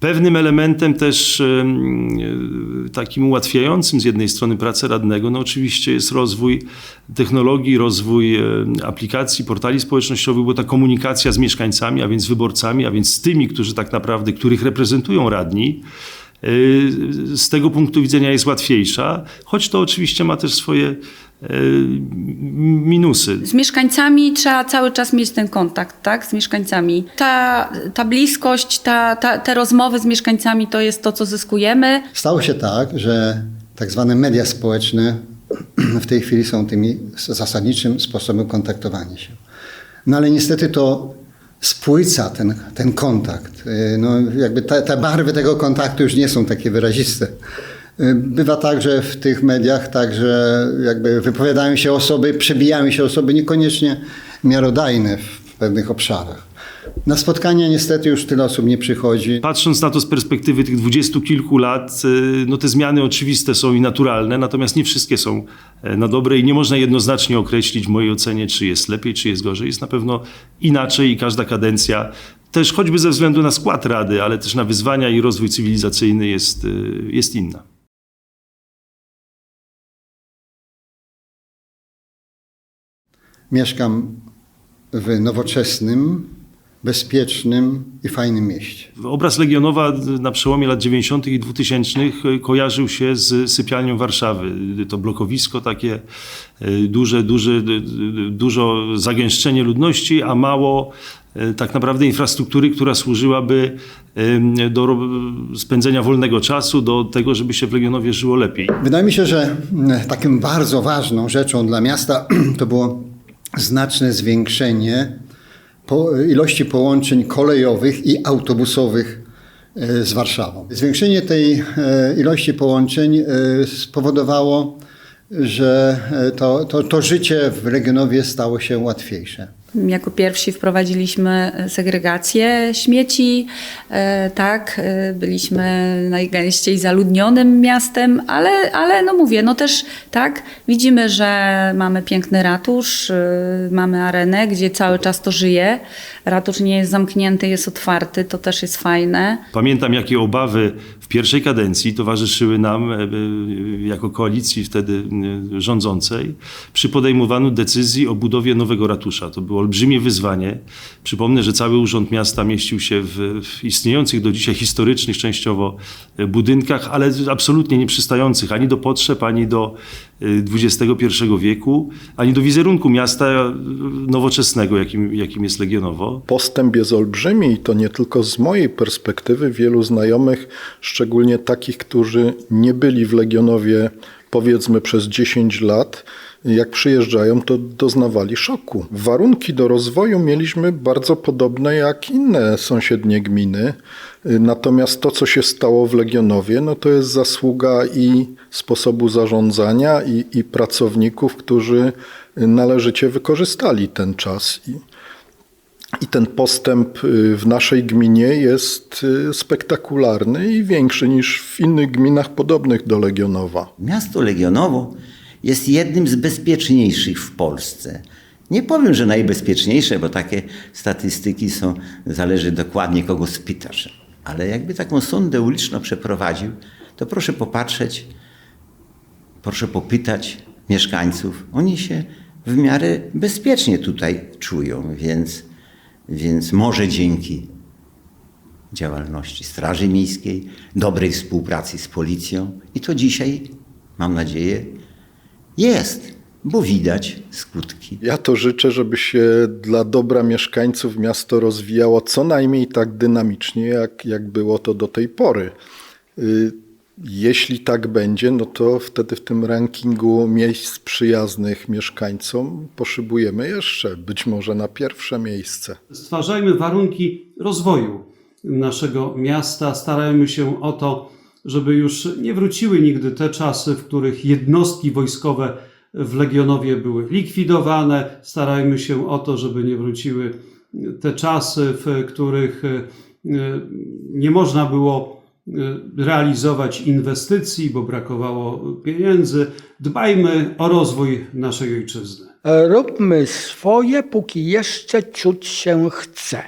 Pewnym elementem też e, takim ułatwiającym z jednej strony pracę radnego, no oczywiście jest rozwój technologii, rozwój e, aplikacji, portali społecznościowych, bo ta komunikacja z mieszkańcami, a więc wyborcami, a więc z tymi, którzy tak naprawdę, których reprezentują radni, z tego punktu widzenia jest łatwiejsza, choć to oczywiście ma też swoje e, minusy. Z mieszkańcami trzeba cały czas mieć ten kontakt, tak? Z mieszkańcami. Ta, ta bliskość, ta, ta, te rozmowy z mieszkańcami to jest to, co zyskujemy. Stało się tak, że tak zwane media społeczne w tej chwili są tymi zasadniczym sposobem kontaktowania się. No ale niestety to spłyca ten, ten kontakt. Yy, No, jakby te, te barwy tego kontaktu już nie są takie wyraziste. Yy, Bywa tak, że w tych mediach także jakby wypowiadają się osoby, przebijają się osoby niekoniecznie miarodajne w pewnych obszarach. Na spotkania niestety już tyle osób nie przychodzi. Patrząc na to z perspektywy tych dwudziestu kilku lat, y, no te zmiany oczywiste są i naturalne, natomiast nie wszystkie są e, na dobre i nie można jednoznacznie określić w mojej ocenie, czy jest lepiej, czy jest gorzej. Jest na pewno inaczej i każda kadencja, też choćby ze względu na skład Rady, ale też na wyzwania i rozwój cywilizacyjny jest, y, jest inna. Mieszkam w nowoczesnym, bezpiecznym i fajnym mieście. Obraz Legionowa na przełomie lat 90. i 2000 kojarzył się z sypialnią Warszawy. To blokowisko takie y, duże, duże, dużo zagęszczenie ludności, a mało y, tak naprawdę infrastruktury, która służyłaby do spędzenia wolnego czasu, do tego, żeby się w Legionowie żyło lepiej. Wydaje mi się, że taką bardzo ważną rzeczą dla miasta to było znaczne zwiększenie po, ilości połączeń kolejowych i autobusowych e, z Warszawą. Zwiększenie tej e, ilości połączeń e, spowodowało, że to, to, to życie w Legionowie stało się łatwiejsze. Jako pierwsi wprowadziliśmy segregację śmieci, e, tak, e, byliśmy najgęściej zaludnionym miastem, ale, ale no mówię, no też tak, widzimy, że mamy piękny ratusz, e, mamy arenę, gdzie cały czas to żyje. Ratusz nie jest zamknięty, jest otwarty, to też jest fajne. Pamiętam, jakie obawy w pierwszej kadencji towarzyszyły nam, e, e, jako koalicji wtedy e, rządzącej, przy podejmowaniu decyzji o budowie nowego ratusza. To było olbrzymie wyzwanie. Przypomnę, że cały Urząd Miasta mieścił się w, w istniejących do dzisiaj historycznych częściowo e, budynkach, ale absolutnie nieprzystających ani do potrzeb, ani do e, XXI wieku, ani do wizerunku miasta e, nowoczesnego, jakim, jakim jest Legionowo. Postęp jest olbrzymi i to nie tylko z mojej perspektywy. Wielu znajomych, szczególnie takich, którzy nie byli w Legionowie powiedzmy przez 10 lat, jak przyjeżdżają, to doznawali szoku. Warunki do rozwoju mieliśmy bardzo podobne jak inne sąsiednie gminy. Natomiast to, co się stało w Legionowie, no to jest zasługa i sposobu zarządzania, i, i pracowników, którzy należycie wykorzystali ten czas. I, i ten postęp y, w naszej gminie jest y, spektakularny i większy niż w innych gminach podobnych do Legionowa. Miasto Legionowo jest jednym z bezpieczniejszych w Polsce. Nie powiem, że najbezpieczniejsze, bo takie statystyki są, zależy dokładnie kogo spytasz. Ale jakby taką sondę uliczną przeprowadził, to proszę popatrzeć, proszę popytać mieszkańców. Oni się w miarę bezpiecznie tutaj czują, więc, więc może dzięki działalności Straży Miejskiej, dobrej współpracy z policją i to dzisiaj, mam nadzieję, jest, bo widać skutki. Ja to życzę, żeby się dla dobra mieszkańców miasto rozwijało co najmniej tak dynamicznie, jak, jak było to do tej pory. Y, Jeśli tak będzie, no to wtedy w tym rankingu miejsc przyjaznych mieszkańcom poszybujemy jeszcze, być może na pierwsze miejsce. Stwarzajmy warunki rozwoju naszego miasta, starajmy się o to, żeby już nie wróciły nigdy te czasy, w których jednostki wojskowe w Legionowie były likwidowane. Starajmy się o to, żeby nie wróciły te czasy, w których e, nie można było e, realizować inwestycji, bo brakowało pieniędzy. Dbajmy o rozwój naszej ojczyzny. Róbmy swoje, póki jeszcze ciut się chce.